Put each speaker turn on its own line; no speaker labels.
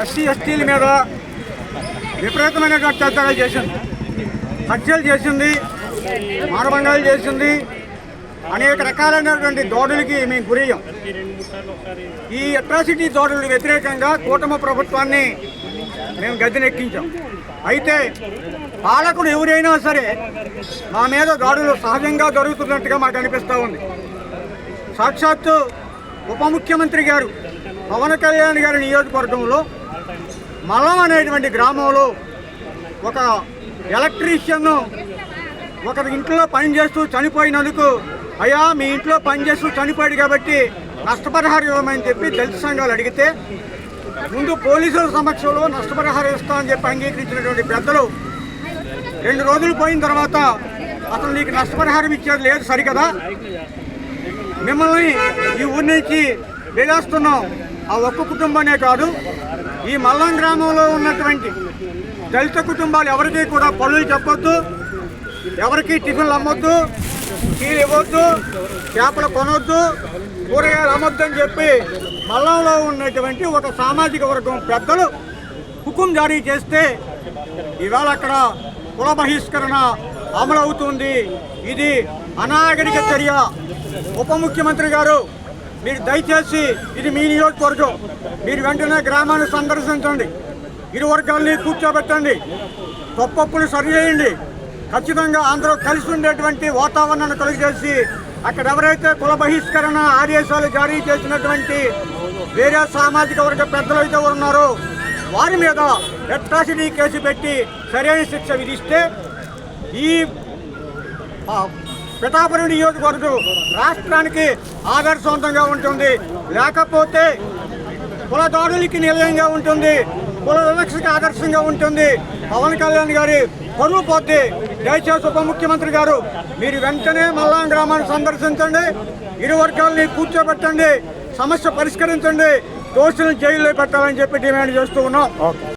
SC ఎస్టీల మీద విపరీతమైనటువంటి అత్యాచారాలు చేసింది. హత్యలు చేసింది మానభంగాలు చేసింది అనేక రకాలైనటువంటి దోడులకి మేము గురయ్యాం. ఈ అట్రాసిటీ దోడులకు వ్యతిరేకంగా కూటమి ప్రభుత్వాన్ని మేము గద్దెనెక్కించాం. అయితే పాలకుడు ఎవరైనా సరే మా మీద దాడులు సహజంగా జరుగుతున్నట్టుగా మాకు అనిపిస్తూ ఉంది. సాక్షాత్తు ఉప ముఖ్యమంత్రి గారు పవన్ కళ్యాణ్ గారి నియోజకవర్గంలో మలం అనేటువంటి గ్రామంలో ఒక ఎలక్ట్రీషియన్ను ఒక ఇంట్లో పనిచేస్తూ చనిపోయినందుకు అయ్యా మీ ఇంట్లో పనిచేస్తూ చనిపోయాడు కాబట్టి నష్టపరిహారం ఇవ్వమని చెప్పి దళిత సంఘాలు అడిగితే ముందు పోలీసుల సమక్షంలో నష్టపరిహారం ఇస్తామని చెప్పి అంగీకరించినటువంటి పెద్దలు రెండు రోజులు పోయిన తర్వాత అసలు నీకు నష్టపరిహారం ఇచ్చేది లేదు సరికదా? మిమ్మల్ని ఈ ఊరి నుంచి వెళ్ళేస్తున్నాం. ఆ ఒక్క కుటుంబమే కాదు ఈ మల్లం గ్రామంలో ఉన్నటువంటి దళిత కుటుంబాలు ఎవరికి కూడా పనులు చెప్పొద్దు ఎవరికి టిఫిన్లు అమ్మొద్దు టీలు ఇవ్వద్దు చేపలు కొనొద్దు కూరగాయలు అమ్మొద్దు అని చెప్పి మల్లంలో ఉన్నటువంటి ఒక సామాజిక వర్గం పెద్దలు హుకుం జారీ చేస్తే ఇవాళ అక్కడ కుల బహిష్కరణ అమలవుతుంది. ఇది అనాగరిక చర్య. ఉప ముఖ్యమంత్రి గారు మీరు దయచేసి ఇది మీ నియోజకవర్గం. మీరు వెంటనే గ్రామాన్ని సందర్శించండి. ఇరు వర్గాల్ని కూర్చోబెట్టండి. తప్పప్పులు సరిచేయండి. ఖచ్చితంగా అందరూ కలిసి ఉండేటువంటి వాతావరణాన్ని తొలగిచేసి అక్కడ ఎవరైతే కుల బహిష్కరణ ఆదేశాలు జారీ చేసినటువంటి వేరే సామాజిక వర్గ పెద్దలు అయితే ఉన్నారో వారి మీద అట్రాసిటీ కేసు పెట్టి సరైన శిక్ష విధిస్తే ఈ పిఠాపురం నియోజకవర్గం రాష్ట్రానికి ఆదర్శవంతంగా ఉంటుంది. లేకపోతే కులదారులకి నిలయంగా ఉంటుంది. కుల వివక్షకి ఆదర్శంగా ఉంటుంది. పవన్ కళ్యాణ్ గారి పరువు పోతే దయచేసి ఉప ముఖ్యమంత్రి గారు మీరు వెంటనే మల్లాం గ్రామాన్ని సందర్శించండి. ఇరు వర్గాల్ని కూర్చోబెట్టండి. సమస్య పరిష్కరించండి. దోషులను జైల్లో పెట్టాలని చెప్పి డిమాండ్ చేస్తూ ఉన్నాం.